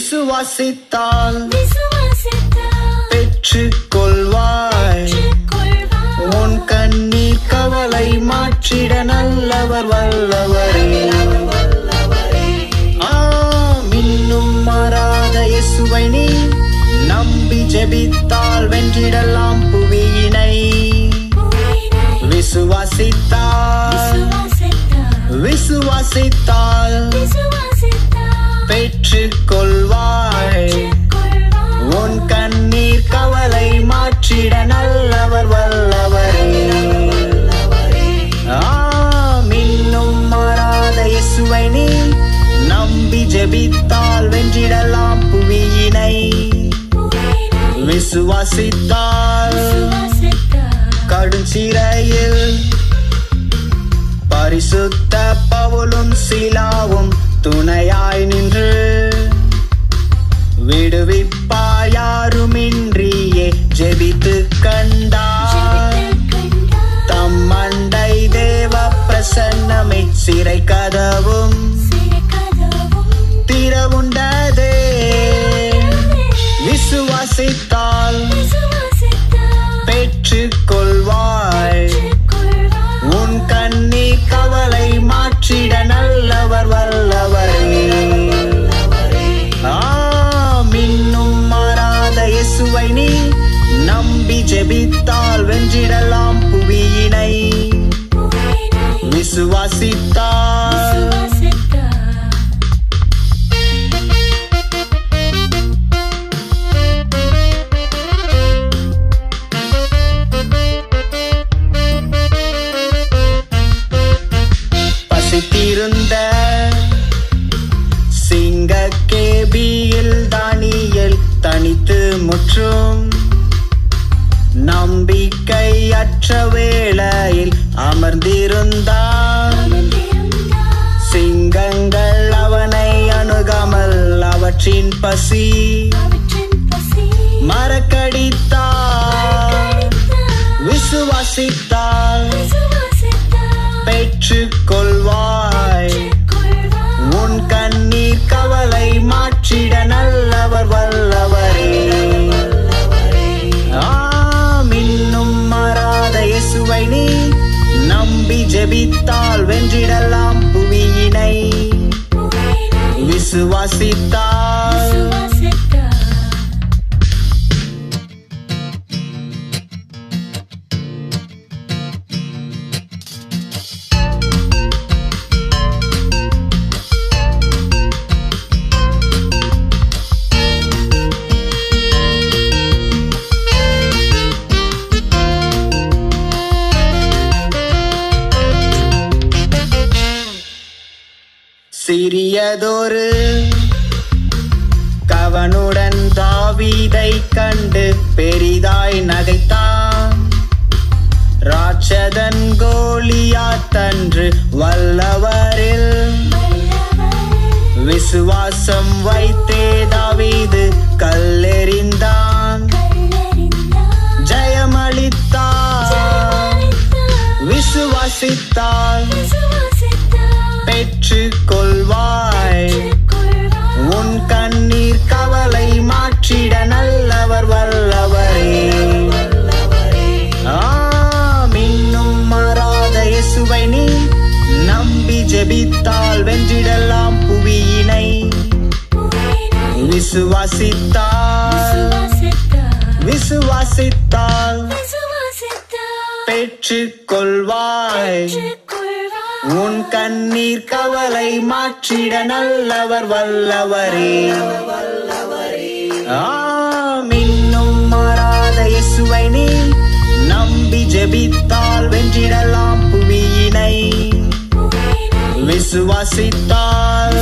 விசுவாசித்தால் பெற்றுக் கொள்வாய். உன் கண்ணீர் கவலை மாற்றிட நல்லவர் வல்லவரே. ஆம், இன்னும் மாறாத இயேசுவை நீ நம்பி ஜெபித்தால் வென்றிடலாம் புவியினை. விசுவாசித்தால் விசுவாசித்தால் விசுவாசித்தால் விசுவாசித்தால் கடும் சிறையில் பரிசுத்த பவுலும் சீலாவும் துணையாய் நின்று விடுவிப்பார் யாருமின்றியே ஜெபித்து கண்டார். நம்பிக்கையற்ற வேளையில் அமர்ந்திருந்தான். சிங்கங்கள் அவனை அணுகாமல் அவற்றின் பசி மறக்கடித்தார் கடித்தார். விசுவாசித்தால் புவியினை சிறியதொரு கவனுடன் தாவீதை கண்டு பெரிதாய் நகைத்தான் ராட்சதன் கோலியாத்தன்று வல்லவரில் வல்லவர் விசுவாசம் வைத்தே தாவீது கல்லெறிந்தான் ஜெயமளித்தார். விசுவாசித்தால் விசுவாசித்தால் விசுவாசித்தால் விசுவாசித்தால் விசுவாசித்தால் விசுவாசித்தால் பெற்றுக் கொள்வாய் பெற்றுக்கொள்வாய். உன் கண்ணீர் கவலை மாற்றிட நல்லவர் வல்லவரே. ஆம், இன்னும் மாறாத இயேசுவை நீ நம்பி ஜெபித்தால் வென்றிடலாம் புவியினை. புவியினை. விசுவாசித்தால்